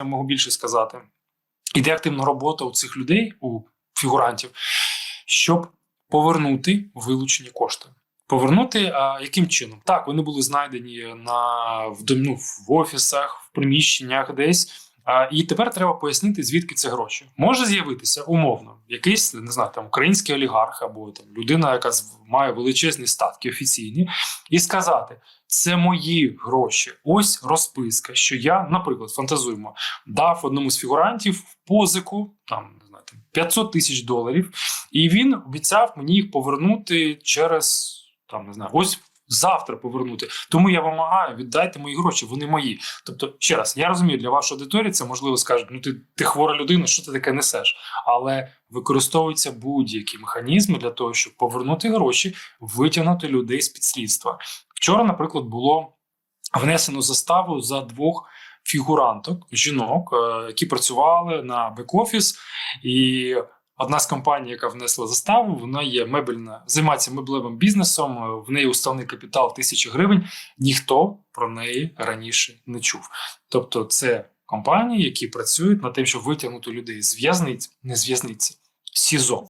я можу більше сказати. Іде активна робота у цих людей, у фігурантів, щоб повернути вилучені кошти. Повернути а, яким чином? Так, вони були знайдені на в, ну, в офісах, в приміщеннях десь. А, і тепер треба пояснити, звідки це гроші. Може з'явитися умовно якийсь не знаю, там український олігарх або там людина, яка має величезні статки офіційні, і сказати: це мої гроші. Ось розписка, що я, наприклад, фантазуємо, дав одному з фігурантів позику там не знаю, там 500 тисяч доларів, і він обіцяв мені їх повернути через там не знаю, ось. Завтра повернути, тому я вимагаю, віддайте мої гроші, вони мої. Тобто, ще раз, я розумію, для вашої аудиторії це можливо скажуть, ну ти, ти хвора людина, що ти таке несеш? Але використовуються будь-які механізми для того, щоб повернути гроші, витягнути людей з підслідства. Вчора, наприклад, було внесено заставу за двох фігуранток, жінок, е, які працювали на бек-офіс. І одна з компаній, яка внесла заставу, вона є мебельна, займається меблевим бізнесом. В неї уставний капітал тисячі гривень. Ніхто про неї раніше не чув. Тобто, це компанії, які працюють над тим, щоб витягнути людей з в'язниць, не з в'язниці, СІЗО.